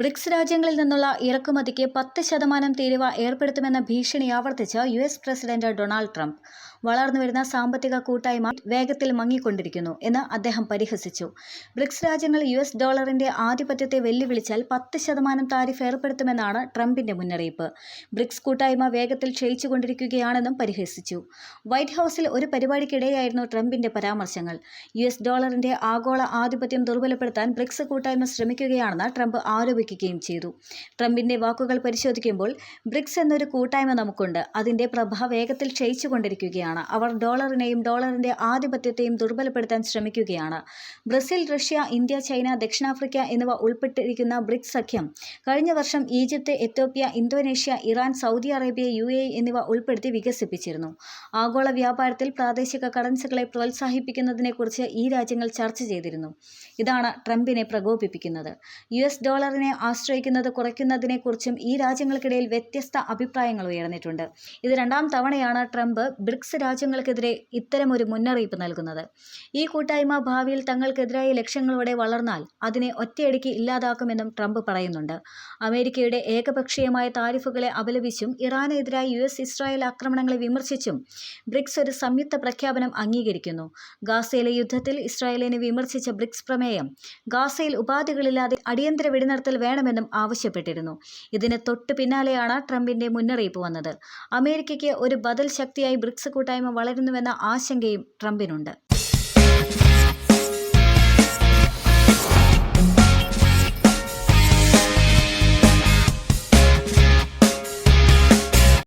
BRICS രാജ്യങ്ങളിൽ നിന്നുള്ള ഇറക്കുമതിക്ക് പത്ത് ശതമാനം തീരുവ ഏർപ്പെടുത്തുമെന്ന ഭീഷണി ആവർത്തിച്ച് U S president Donald Trump. വളർന്നുവരുന്ന സാമ്പത്തിക കൂട്ടായ്മ വേഗത്തിൽ മങ്ങിക്കൊണ്ടിരിക്കുന്നു എന്ന് അദ്ദേഹം പരിഹസിച്ചു. ബ്രിക്സ് രാജ്യങ്ങൾ യു എസ് ഡോളറിന്റെ ആധിപത്യത്തെ വെല്ലുവിളിച്ചാൽ പത്ത് ശതമാനം താരിഫ് ഏർപ്പെടുത്തുമെന്നാണ് ട്രംപിന്റെ മുന്നറിയിപ്പ്. ബ്രിക്സ് കൂട്ടായ്മ വേഗത്തിൽ ക്ഷയിച്ചുകൊണ്ടിരിക്കുകയാണെന്നും പരിഹസിച്ചു. വൈറ്റ് ഹൌസിൽ ഒരു പരിപാടിക്കിടെയായിരുന്നു ട്രംപിന്റെ പരാമർശങ്ങൾ. യു എസ് ഡോളറിന്റെ ആഗോള ആധിപത്യം ദുർബലപ്പെടുത്താൻ ബ്രിക്സ് കൂട്ടായ്മ ശ്രമിക്കുകയാണെന്ന് ട്രംപ് ആരോപിക്കുകയും ചെയ്തു. ട്രംപിന്റെ വാക്കുകൾ പരിശോധിക്കുമ്പോൾ ബ്രിക്സ് എന്നൊരു കൂട്ടായ്മ നമുക്കുണ്ട്. അതിന്റെ പ്രഭ വേഗത്തിൽ ക്ഷയിച്ചുകൊണ്ടിരിക്കുകയാണ്. അവർ ഡോളറിനെയും ഡോളറിന്റെ ആധിപത്യത്തെയും ദുർബലപ്പെടുത്താൻ ശ്രമിക്കുകയാണ്. ബ്രസീൽ റഷ്യ ഇന്ത്യ ചൈന ദക്ഷിണാഫ്രിക്ക എന്നിവ ഉൾപ്പെട്ടിരിക്കുന്ന ബ്രിക്സ് സഖ്യം കഴിഞ്ഞ വർഷം Egypt Ethiopia Indonesia Iran Saudi Arabia U A എന്നിവ ഉൾപ്പെടുത്തി വികസിപ്പിച്ചിരുന്നു. ആഗോള വ്യാപാരത്തിൽ പ്രാദേശിക കറൻസികളെ പ്രോത്സാഹിപ്പിക്കുന്നതിനെക്കുറിച്ച് ഈ രാജ്യങ്ങൾ ചർച്ച ചെയ്തിരുന്നു. ഇതാണ് ട്രംപിനെ പ്രകോപിപ്പിക്കുന്നത്. യു എസ് ഡോളറിനെ ആശ്രയിക്കുന്നത് കുറയ്ക്കുന്നതിനെക്കുറിച്ചും ഈ രാജ്യങ്ങൾക്കിടയിൽ വ്യത്യസ്ത അഭിപ്രായങ്ങൾ ഉയർന്നിട്ടുണ്ട്. ഇത് രണ്ടാം തവണയാണ് ട്രംപ് ബ്രിക്സ് രാജ്യങ്ങൾക്കെതിരെ ഇത്തരമൊരു മുന്നറിയിപ്പ് നൽകുന്നത്. ഈ കൂട്ടായ്മ ഭാവിയിൽ തങ്ങൾക്കെതിരായ ലക്ഷ്യങ്ങളോടെ വളർന്നാൽ അതിനെ ഒറ്റയടിക്ക് ഇല്ലാതാക്കുമെന്നും ട്രംപ് പറയുന്നുണ്ട്. അമേരിക്കയുടെ ഏകപക്ഷീയമായ താരിഫുകളെ അപലപിച്ചും ഇറാനെതിരായ യു എസ് ഇസ്രായേൽ ആക്രമണങ്ങളെ വിമർശിച്ചും ബ്രിക്സ് ഒരു സംയുക്ത പ്രഖ്യാപനം അംഗീകരിക്കുന്നു. ഗാസയിലെ യുദ്ധത്തിൽ ഇസ്രായേലിനെ വിമർശിച്ച ബ്രിക്സ് പ്രമേയം ഗാസയിൽ ഉപാധികളില്ലാതെ അടിയന്തര വെടിനിർത്തൽ വേണമെന്നും ആവശ്യപ്പെട്ടിരുന്നു. ഇതിന് തൊട്ടു പിന്നാലെയാണ് ട്രംപിന്റെ മുന്നറിയിപ്പ് വന്നത്. അമേരിക്കയ്ക്ക് ഒരു ബദൽ ശക്തിയായി ബ്രിക്സ് കൂട്ടായ്മ വളരുന്നുവെന്ന ആശങ്കയും ട്രംപിനുണ്ട്.